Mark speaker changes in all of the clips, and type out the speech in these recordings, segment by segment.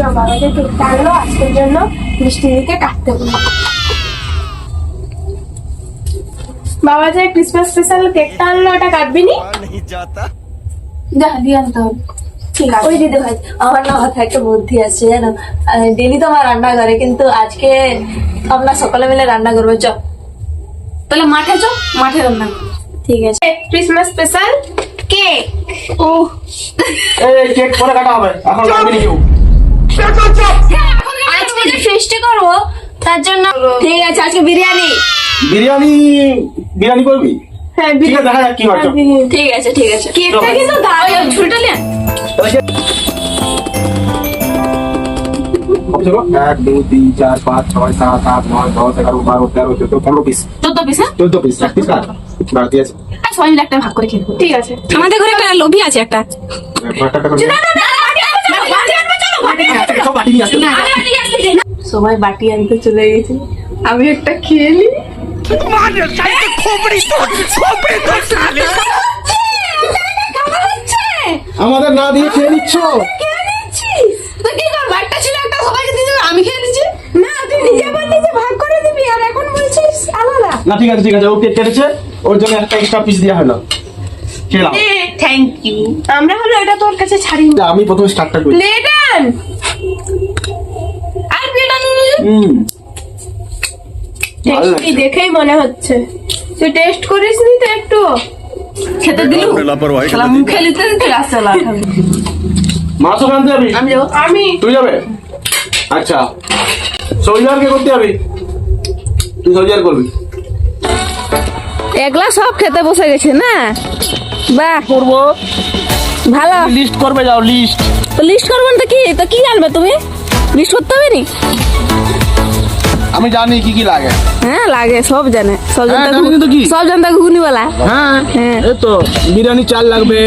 Speaker 1: বাবাকে আনলো আজকের জন্য মিষ্টি দিকে কাটতে বাবা যে ক্রিসমাস স্পেশাল কেকটা আনলো ওটা কাটবি নি ওই দিদি ভাই আমার না একটা বুদ্ধি আছে জানো ডেলি তো আমার রান্না করে কিন্তু আজকে আমরা সকালে মিলে রান্না করবো চ তাহলে মাঠে চ মাঠে রান্না ঠিক আছে ক্রিসমাস স্পেশাল কেক ও
Speaker 2: কেক পরে কাটা হবে এখন কাটবি কেউ
Speaker 1: এক দুই তিন চার পাঁচ
Speaker 2: ছয় সাত আট নয় দশ এগারো বারো তেরো চোদ্দ পনেরো পিস চোদ্দ পিস হ্যাঁ? চোদ্দ পিস পিস আছে
Speaker 1: ছয় একটা ভাগ করে খেলবো ঠিক আছে আমাদের ঘরে একটা লোভি আছে একটা
Speaker 2: বাটি নিয়ে
Speaker 1: আসতে সবাই বাটি আনতে চলে গেছে আমি একটা খেয়ে
Speaker 2: আমাদের না দিয়ে খেয়ে নিচ্ছ
Speaker 1: আমি খেয়ে নিচ্ছি না তুই নিজে বাটিতে ভাগ করে দিবি আর এখন বলছিস আলাদা
Speaker 2: না ঠিক আছে ঠিক আছে ওকে কেটেছে ওর জন্য একটা এক্সট্রা পিস দেওয়া হলো খেলাম
Speaker 1: থ্যাংক ইউ আমরা হলো এটা তোর কাছে ছাড়ি
Speaker 2: আমি প্রথমে স্টার্টটা
Speaker 1: করি লেটান আর দেখেই মনে হচ্ছে তুই টেস্ট করিস নি তো একটু খেতে দিলু মুখে লিতে দিতে মাছ আমি আমি
Speaker 2: তুই যাবে আচ্ছা কে করতে যাবি তুই করবি
Speaker 1: একলা সব খেতে বসে গেছে না বাহ করবো ভালো
Speaker 2: লিস্ট করবে যাও লিস্ট
Speaker 1: তো লিস্ট করবেন তো কি তো কি আনবে তুমি লিস্ট করতে হবে নি
Speaker 2: আমি জানি কি কি লাগে
Speaker 1: হ্যাঁ লাগে সব জানে
Speaker 2: সব হ্যাঁ, জানতা কিন্তু কি
Speaker 1: সব জানতা ঘুগনি হ্যাঁ,
Speaker 2: হ্যাঁ এই তো বিরিয়ানি চাল লাগবে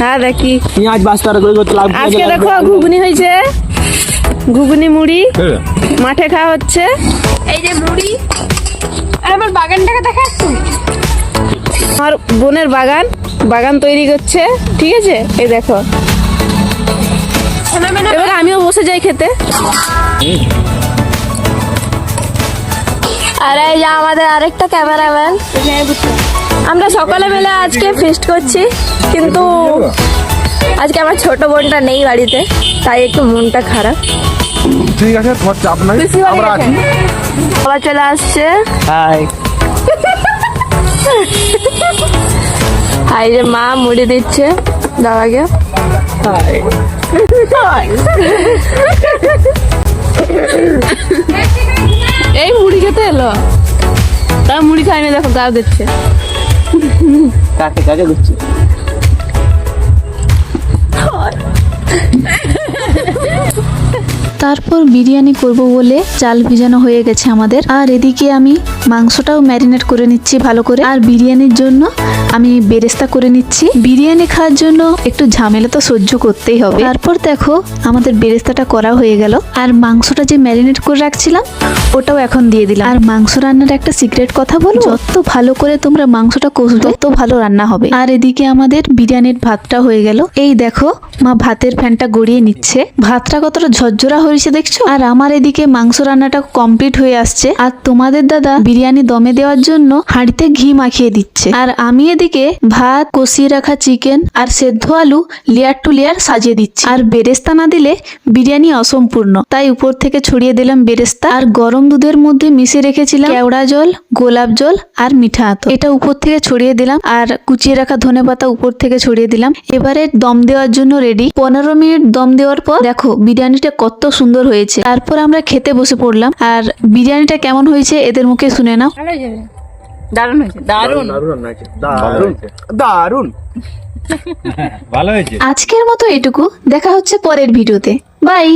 Speaker 2: হ্যাঁ দেখি পেঁয়াজ বাস্তা করে করতে লাগবে
Speaker 1: আজকে দেখো ঘুগনি হয়েছে ঘুগনি মুড়ি হ্যাঁ। মাঠে খাওয়া হচ্ছে এই যে মুড়ি আর আমার বাগানটাকে দেখাচ্ছ আমার বোনের বাগান বাগান তৈরি করছে ঠিক আছে এই দেখো এবার আমিও বসে যাই খেতে আরে যা আমাদের আরেকটা ক্যামেরাম্যান আমরা সকালে মিলে আজকে ফিস্ট করছি কিন্তু আজকে আমার ছোট বোনটা নেই বাড়িতে তাই একটু মনটা খারাপ
Speaker 2: ঠিক আছে তোমার চাপ নাই আমরা আছি
Speaker 1: আবার চলে আসছে হাই হাই যে মা মুড়ি দিচ্ছে দাদাকে এই মুড়ি খেতে এলো তা মুড়ি খাইনি না দেখো তাও দিচ্ছে
Speaker 3: কাকে কাকে দিচ্ছে
Speaker 1: তারপর বিরিয়ানি করব বলে চাল ভিজানো হয়ে গেছে আমাদের আর এদিকে আমি মাংসটাও ম্যারিনেট করে নিচ্ছি ভালো করে আর বিরিয়ানির জন্য আমি বেরেস্তা করে নিচ্ছি বিরিয়ানি খাওয়ার জন্য একটু ঝামেলা তো সহ্য করতেই হবে তারপর দেখো আমাদের বেরেস্তাটা করা হয়ে গেল আর মাংসটা যে ম্যারিনেট করে রাখছিলাম ওটাও এখন দিয়ে দিলাম আর মাংস রান্নার একটা সিক্রেট কথা বলো যত ভালো করে তোমরা মাংসটা কষবে তত ভালো রান্না হবে আর এদিকে আমাদের বিরিয়ানির ভাতটা হয়ে গেল এই দেখো মা ভাতের ফ্যানটা গড়িয়ে নিচ্ছে ভাতটা কতটা ঝরঝরা হয়ে হয়েছে দেখছো আর আমার এদিকে মাংস রান্নাটা কমপ্লিট হয়ে আসছে আর তোমাদের দাদা বিরিয়ানি দমে দেওয়ার জন্য হাঁড়িতে ঘি মাখিয়ে দিচ্ছে আর আমি এদিকে ভাত কষিয়ে রাখা চিকেন আর সেদ্ধ আলু লেয়ার টু লেয়ার সাজিয়ে দিচ্ছি আর বেরেস্তা না দিলে বিরিয়ানি অসম্পূর্ণ তাই উপর থেকে ছড়িয়ে দিলাম বেরেস্তা আর গরম দুধের মধ্যে মিশিয়ে রেখেছিলাম কেওড়া জল গোলাপ জল আর মিঠা আতর এটা উপর থেকে ছড়িয়ে দিলাম আর কুচিয়ে রাখা ধনে পাতা উপর থেকে ছড়িয়ে দিলাম এবারে দম দেওয়ার জন্য রেডি পনেরো মিনিট দম দেওয়ার পর দেখো বিরিয়ানিটা কত সুন্দর সুন্দর হয়েছে তারপর আমরা খেতে বসে পড়লাম আর বিরিয়ানিটা কেমন হয়েছে এদের মুখে শুনে না দারুন আজকের মতো এটুকু দেখা হচ্ছে পরের ভিডিওতে বাই